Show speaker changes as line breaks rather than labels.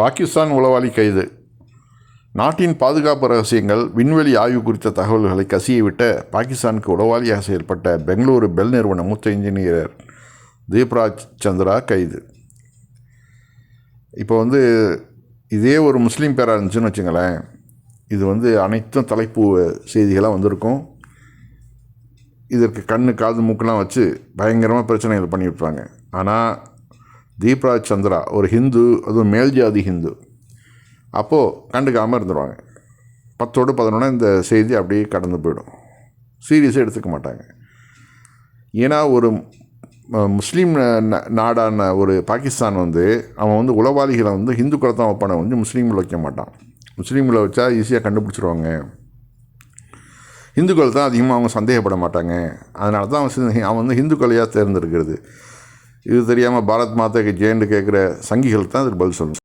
பாகிஸ்தான் உளவாளி கைது. நாட்டின் பாதுகாப்பு ரகசியங்கள் விண்வெளி ஆய்வு குறித்த தகவல்களை கசியவிட்ட பாகிஸ்தானுக்கு உளவாளியாக செயல்பட்ட பெங்களூரு பெல் நிறுவன மூத்த இன்ஜினியர் தீப்ராஜ் சந்திரா கைது. இப்போ வந்து இதே ஒரு முஸ்லீம் பேராக இருந்துச்சுன்னு வச்சுங்களேன் இது வந்து அனைத்தும் தலைப்பு செய்திகளாக வந்திருக்கும். இதற்கு கண்ணு காது மூக்கெலாம் வச்சு பயங்கரமாக பிரச்சனைகள் பண்ணி ஆனால் தீப்ராஜ் சந்திரா ஒரு ஹிந்து அதுவும் மேல் ஜாதி ஹிந்து. அப்போது கண்டுக்காமல் இருந்துடுவாங்க பத்தோடு பதினொன்று இந்த செய்தி அப்படியே கடந்து போயிடும். சீரியஸாக எடுத்துக்க மாட்டாங்க. ஏன்னா ஒரு முஸ்லீம் ந- நாடான ஒரு பாகிஸ்தான் வந்து அவன் வந்து உளவாளிகளை வந்து ஹிந்துக்களை தான் வைப்பான வந்து முஸ்லீமில் வைக்க மாட்டான். முஸ்லீமில் வச்சா ஈஸியாக கண்டுபிடிச்சிருவாங்க. ஹிந்துக்கள் தான் அதிகமாக அவங்க சந்தேகப்பட மாட்டாங்க. அதனால தான் அவன் அவன் வந்து ஹிந்துக்களையாக தேர்ந்தெடுக்கிறது. இது தெரியாமல் பாரத் மாதாக்கு கி ஜெயன்னு கேட்குற சங்கிகள் தான் அதுக்கு பதில் சொல்லணும்.